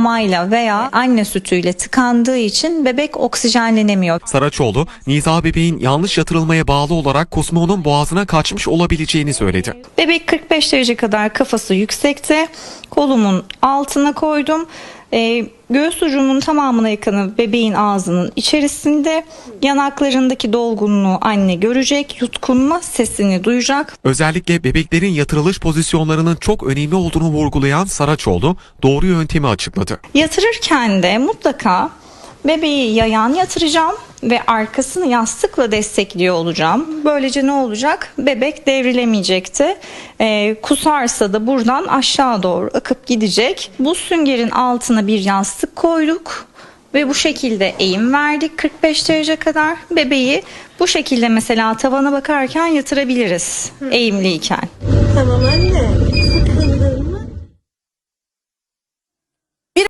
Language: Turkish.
mamayla veya anne sütüyle tıkandığı için bebek oksijenlenemiyor. Saraçoğlu, Nisa bebeğin yanlış yatırılmaya bağlı olarak kusmuğunun boğazına kaçmış olabileceğini söyledi. Bebek 45 derece kadar kafası yüksekte. Kolumun altına koydum. Ee, göğüs ucumun tamamına yakını bebeğin ağzının içerisinde. Yanaklarındaki dolgunluğu anne görecek. Yutkunma sesini duyacak. Özellikle bebeklerin yatırılış pozisyonlarının çok önemli olduğunu vurgulayan Saraçoğlu, doğru yöntemi açıkladı. Yatırırken de mutlaka bebeği yayan yatıracağım ve arkasını yastıkla destekliyor olacağım. Böylece ne olacak? Bebek devrilemeyecekti. Ee, kusarsa da buradan aşağı doğru akıp gidecek. Bu süngerin altına bir yastık koyduk ve bu şekilde eğim verdik 45 derece kadar. Bebeği bu şekilde mesela tavana bakarken yatırabiliriz eğimliyken. Tamam anne.